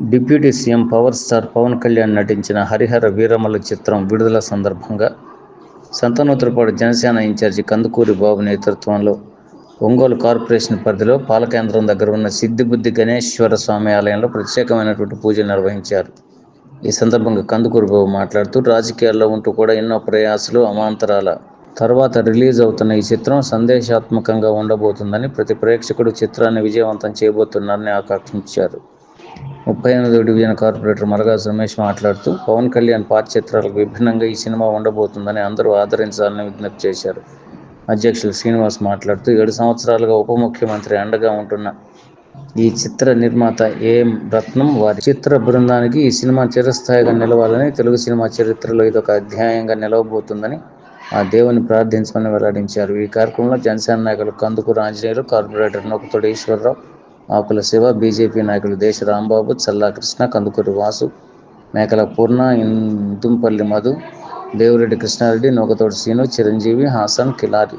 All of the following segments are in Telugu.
Deputy CM power star Pawan Kalyan నటించిన హరిహర వీరమల చిత్రం విడుదల సందర్భంగా సంతనూతలపాడు జనసేన ఇన్ఛార్జి కందుకూరి బాబు నేతృత్వంలో ఒంగోలు కార్పొరేషన్ పరిధిలో పాలకేంద్రం దగ్గర ఉన్న సిద్ధిబుద్ధి గణేశ్వర స్వామి ఆలయంలో ప్రత్యేకమైనటువంటి పూజలు నిర్వహించారు. ఈ సందర్భంగా కందుకూరి బాబు మాట్లాడుతూ రాజకీయాల్లో ఉంటూ కూడా ఎన్నో ప్రయాసాలు అమాంతరాల తర్వాత రిలీజ్ అవుతున్న ఈ చిత్రం సందేశాత్మకంగా ఉండబోతుందని ప్రతి ప్రేక్షకుడు చిత్రాన్ని విజయవంతం చేయబోతున్నారని ఆకాంక్షించారు. ముప్పై ఎనిమిదో డివిజన్ కార్పొరేటర్ మరగాజ్ రమేష్ మాట్లాడుతూ పవన్ కళ్యాణ్ పాత చిత్రాలకు విభిన్నంగా ఈ సినిమా ఉండబోతుందని అందరూ ఆదరించాలని విజ్ఞప్తి చేశారు. అధ్యక్షులు శ్రీనివాస్ మాట్లాడుతూ ఏడు సంవత్సరాలుగా ఉప ముఖ్యమంత్రి అండగా ఉంటున్న ఈ చిత్ర నిర్మాత ఏఎం రత్నం వారి చిత్ర బృందానికి ఈ సినిమా చిరస్థాయిగా నిలవాలని తెలుగు సినిమా చరిత్రలో ఇదొక అధ్యాయంగా నిలవబోతుందని ఆ దేవుని ప్రార్థించమని వెల్లడించారు. ఈ కార్యక్రమంలో జనసేన నాయకులు కందుకూరు ఆంజనేయులు కార్పొరేటర్ నొక్కుతోడి ఈశ్వరరావు ఆకుల శివ బీజేపీ నాయకులు దేశ రాంబాబు చల్లా కృష్ణ కందుకూరి వాసు మేకల పూర్ణ ఇందుంపల్లి మధు దేవిరెడ్డి కృష్ణారెడ్డి నూకతోటి సీను చిరంజీవి హాసన్ కిలారి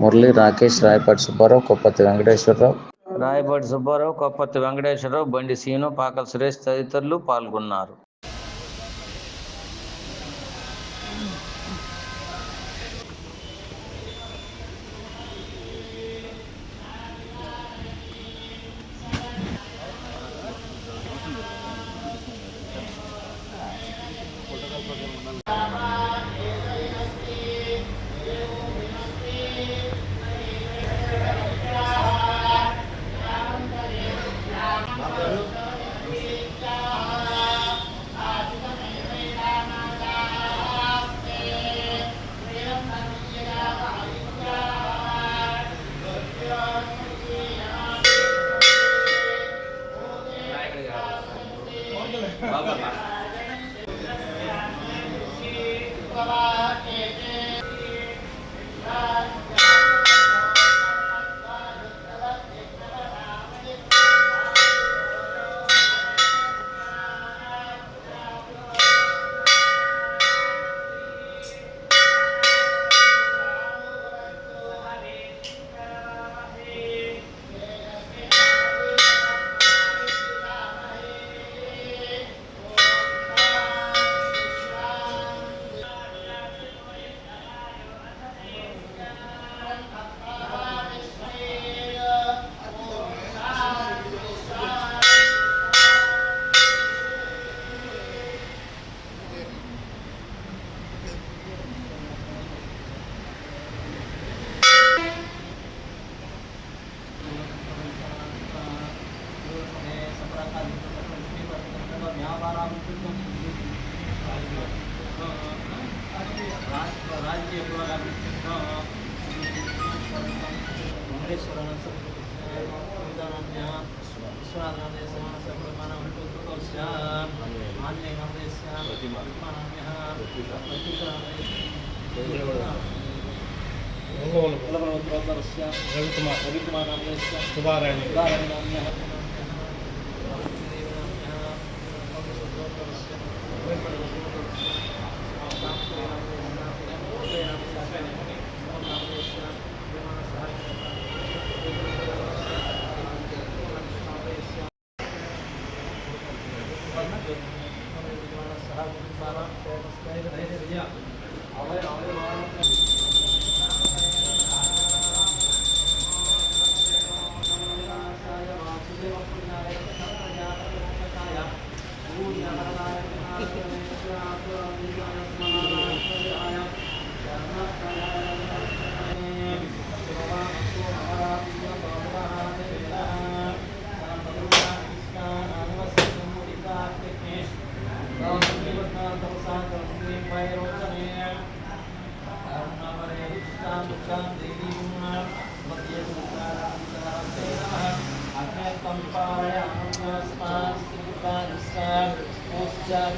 మురళి రాకేష్ రాయపాటి సుబ్బారావు కొప్పతి వెంకటేశ్వరరావు. రాయపాటి సుబ్బారావు కొప్పతి వెంకటేశ్వరరావు బండి సీను పాకల సురేష్ తదితరులు పాల్గొన్నారు. 要干嘛？रविकुमार रविकुमार नाम्यः सुधारायणी सुधारायणी नाम्यः भैया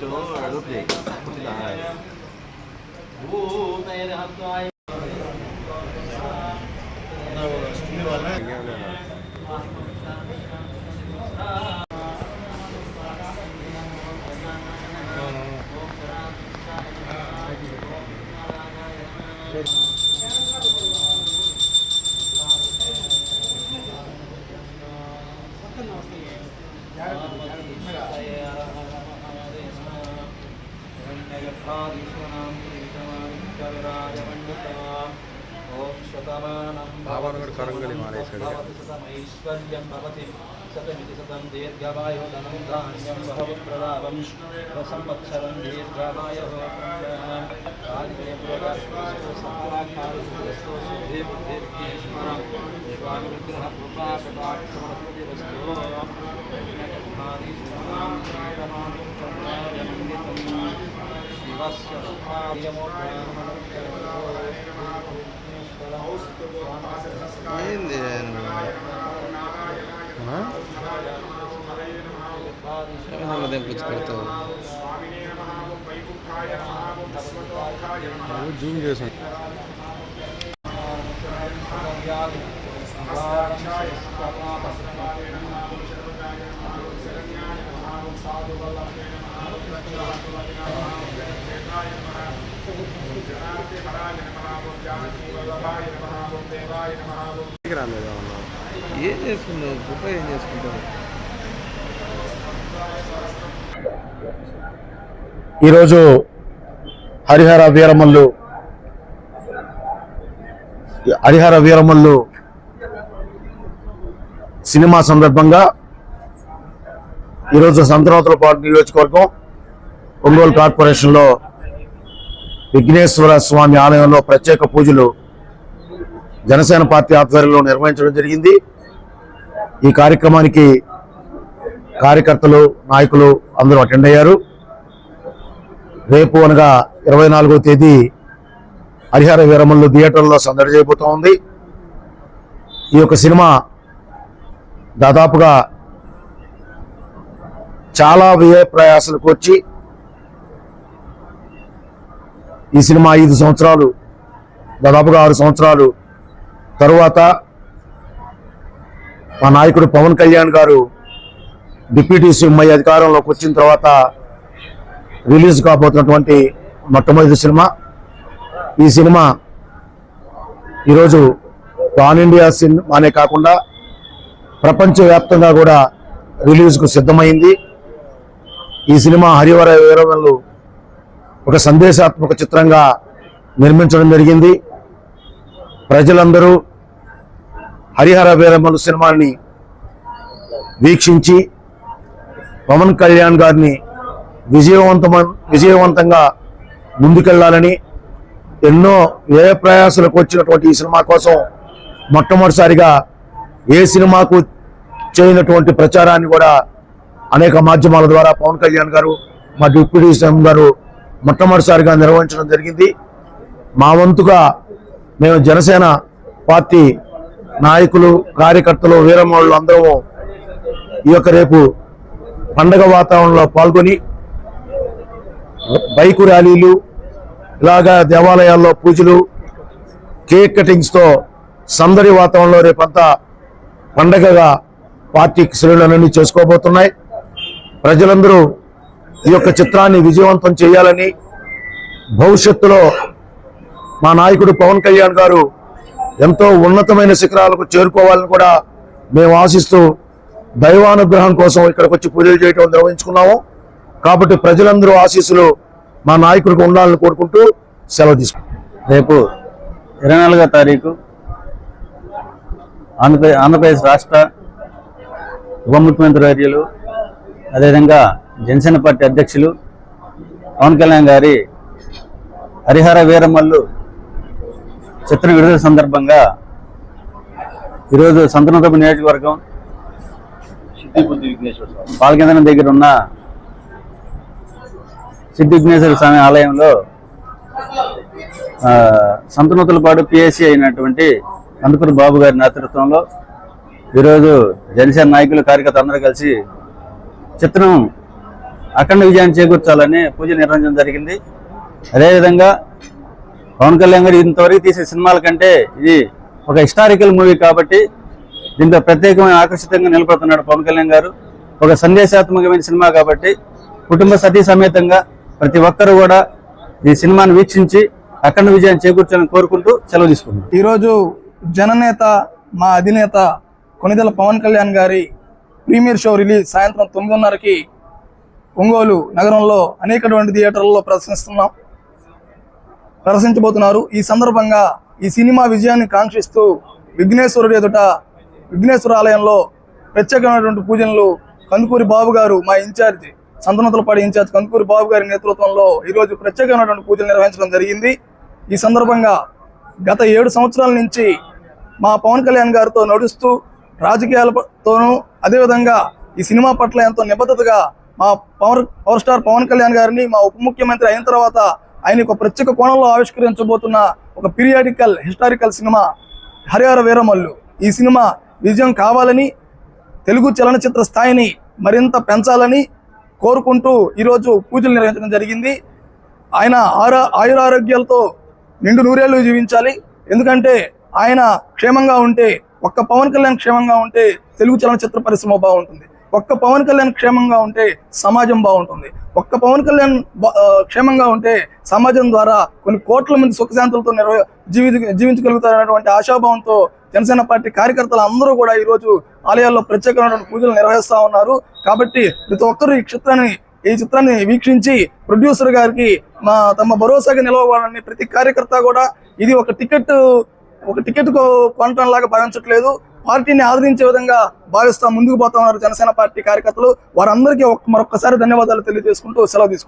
బాబాను కూడా ఐశ్వర్యం భవతి. శతమితి శతం దీర్ఘవాయు ధనం ధాన్యం బహుప్రదావం సంవత్సరం దీర్ఘవాయు ఏంది ఆ? పెడతావు జూమ్ చేసాను రాలేదు ఏం చేసుకున్నావు గొప్ప ఏం చేసుకుంటావు ఈరోజు హరిహర వీరమల్లు హరిహర వీరమల్లు సినిమా సందర్భంగా ఈరోజు సంతనోత్తరపాటు నియోజకవర్గం ఒంగోలు కార్పొరేషన్లో విఘ్నేశ్వర స్వామి ఆలయంలో ప్రత్యేక పూజలు జనసేన పార్టీ ఆధ్వర్యంలో నిర్వహించడం జరిగింది. ఈ కార్యక్రమానికి కార్యకర్తలు నాయకులు అందరూ అటెండ్ అయ్యారు. రేపు అనగా ఇరవై నాలుగో తేదీ హరిహర వీరమల్లు థియేటర్లో సందడి చేయబోతూ ఉంది. ఈ యొక్క సినిమా దాదాపుగా చాలా వ్యయ ప్రయాసాలకు వచ్చి ఈ సినిమా ఐదు సంవత్సరాలు దాదాపుగా ఆరు సంవత్సరాలు. తరువాత మా నాయకుడు పవన్ కళ్యాణ్ గారు డిప్యూటీ సీఎం అధికారంలోకి వచ్చిన తర్వాత రిలీజ్ కాబోతున్నటువంటి మొట్టమొదటి సినిమా. ఈ సినిమా ఈరోజు పాన్ ఇండియా సినిమానే కాకుండా ప్రపంచవ్యాప్తంగా కూడా రిలీజ్కు సిద్ధమైంది. ఈ సినిమా హరివర వీరవల్లు ఒక సందేశాత్మక చిత్రంగా నిర్మించడం జరిగింది. ప్రజలందరూ హరిహర వీరమల్లు సినిమాని వీక్షించి పవన్ కళ్యాణ్ గారిని విజయవంతమ విజయవంతంగా ముందుకెళ్ళాలని ఎన్నో వ్యయ ప్రయాసాలకు వచ్చినటువంటి ఈ సినిమా కోసం మొట్టమొదటిసారిగా ఏ సినిమాకు చేయనటువంటి ప్రచారాన్ని కూడా అనేక మాధ్యమాల ద్వారా పవన్ కళ్యాణ్ గారు మా డిప్యూటీ సీఎం గారు మొట్టమొదటిసారిగా నిర్వహించడం జరిగింది. మా వంతుగా మేము జనసేన పార్టీ నాయకులు కార్యకర్తలు వీరమ్మలు అందరము ఈ యొక్క రేపు పండగ వాతావరణంలో పాల్గొని బైకు ర్యాలీలు ఇలాగా దేవాలయాల్లో పూజలు కేక్ కటింగ్స్తో సందడి వాతావరణంలో రేపంతా పండగగా పార్టీ శ్రేణులన్నీ చేసుకోబోతున్నాయి. ప్రజలందరూ ఈ యొక్క చిత్రాన్ని విజయవంతం చేయాలని భవిష్యత్తులో మా నాయకుడు పవన్ కళ్యాణ్ గారు ఎంతో ఉన్నతమైన శిఖరాలకు చేరుకోవాలని కూడా మేము ఆశిస్తూ దైవానుగ్రహం కోసం ఇక్కడికి వచ్చి పూజలు చేయటం నిర్వహించుకున్నాము. కాబట్టి ప్రజలందరూ ఆశీస్సులు మా నాయకుడికి ఉండాలని కోరుకుంటూ సెలవు తీసుకుంటాం రేపు ఇరవై నాలుగో తారీఖు ఆంధ్రప్రదేశ్ ఆంధ్రప్రదేశ్ రాష్ట్ర ఉప ముఖ్యమంత్రి వర్యులు అదేవిధంగా జనసేన పార్టీ అధ్యక్షులు పవన్ కళ్యాణ్ గారి హరిహర వీరమల్లు చిత్ర విడుదల సందర్భంగా ఈరోజు సంతనోతపు నియోజకవర్గం పాలకేంద్రం దగ్గర ఉన్న సిద్ధి విఘ్నేశ్వర స్వామి ఆలయంలో సంతనూతలపాడు పిఎస్సి అయినటువంటి కందుకూరు బాబు గారి నేతృత్వంలో ఈరోజు జనసేన నాయకులు కార్యకర్త అందరూ కలిసి చిత్రం అఖండ విజయాన్ని చేకూర్చాలని పూజ నిర్వహించడం జరిగింది. అదేవిధంగా పవన్ కళ్యాణ్ గారు ఇంతవరకు తీసే సినిమాల కంటే ఇది ఒక హిస్టారికల్ మూవీ కాబట్టి దీంతో ప్రత్యేకమైన ఆకర్షితంగా నిలబడుతున్నాడు పవన్ కళ్యాణ్ గారు. ఒక సందేశాత్మకమైన సినిమా కాబట్టి కుటుంబ సతీ సమేతంగా ప్రతి ఒక్కరు కూడా ఈ సినిమాను వీక్షించి అఖండ విజయాన్ని చేకూర్చాలని కోరుకుంటూ సెలవు తీసుకుంటున్నాను ఈరోజు జననేత మా అధినేత కొనిదల పవన్ కళ్యాణ్ గారి ప్రీమియర్ షో రిలీజ్ సాయంత్రం తొమ్మిదిన్నరకి ఒంగోలు నగరంలో అనేకటువంటి థియేటర్లలో ప్రదర్శిస్తున్నాం. ప్రదర్శించబోతున్నారు. ఈ సందర్భంగా ఈ సినిమా విజయాన్ని కాంక్షిస్తూ విఘ్నేశ్వరుడు ఎదుట విఘ్నేశ్వర ఆలయంలో ప్రత్యేకమైనటువంటి పూజలు కందుకూరి బాబు గారు మా ఇన్ఛార్జ్ సంతనతలపాడి ఇన్ఛార్జ్ కందుకూరి బాబు గారి నేతృత్వంలో ఈరోజు ప్రత్యేకమైనటువంటి పూజలు నిర్వహించడం జరిగింది. ఈ సందర్భంగా గత ఏడు సంవత్సరాల నుంచి మా పవన్ కళ్యాణ్ గారితో నడుస్తూ రాజకీయాలతోనూ అదేవిధంగా ఈ సినిమా పట్ల ఎంతో నిబద్ధతగా మా power power star Pawan Kalyan గారిని మా ఉప ముఖ్యమంత్రి అయిన తర్వాత ఆయన ఒక ప్రత్యేక కోణంలో ఆవిష్కరించబోతున్న ఒక periodical historical cinema Harihara Veeramallu. ఈ సినిమా విజయం కావాలని తెలుగు చలనచిత్ర స్థాయిని మరింత పెంచాలని కోరుకుంటూ ఈరోజు పూజలు నిర్వహించడం జరిగింది. ఆయన ఆరా ఆయురారోగ్యాలతో నిండు నూరేళ్ళు జీవించాలి. ఎందుకంటే ఆయన క్షేమంగా ఉంటే ఒక్క పవన్ కళ్యాణ్ క్షేమంగా ఉంటే తెలుగు చలనచిత్ర పరిశ్రమ బాగుంటుంది. ఒక్క పవన్ కళ్యాణ్ క్షేమంగా ఉంటే సమాజం బాగుంటుంది. ఒక్క పవన్ కళ్యాణ్ క్షేమంగా ఉంటే సమాజం ద్వారా కొన్ని కోట్ల మంది సుఖశాంతులతో నిర్వ జీవి జీవించగలుగుతారనేటువంటి ఆశాభావంతో జనసేన పార్టీ కార్యకర్తలు అందరూ కూడా ఈరోజు ఆలయాల్లో ప్రత్యేకమైనటువంటి పూజలు నిర్వహిస్తా ఉన్నారు. కాబట్టి ప్రతి ఒక్కరూ ఈ చిత్రాన్ని ఈ చిత్రాన్ని వీక్షించి ప్రొడ్యూసర్ గారికి మా తమ భరోసాగా నిలవాలని ప్రతి కార్యకర్త కూడా ఇది ఒక టికెట్ ఒక టికెట్ కొనటం లాగా భావించట్లేదు. పార్టీని ఆదరించే విధంగా భావిస్తా ముందుకు పోతా ఉన్నారు జనసేన పార్టీ కార్యకర్తలు. వారందరికీ మరొకసారి ధన్యవాదాలు తెలియజేసుకుంటూ సెలవు తీసుకుంటారు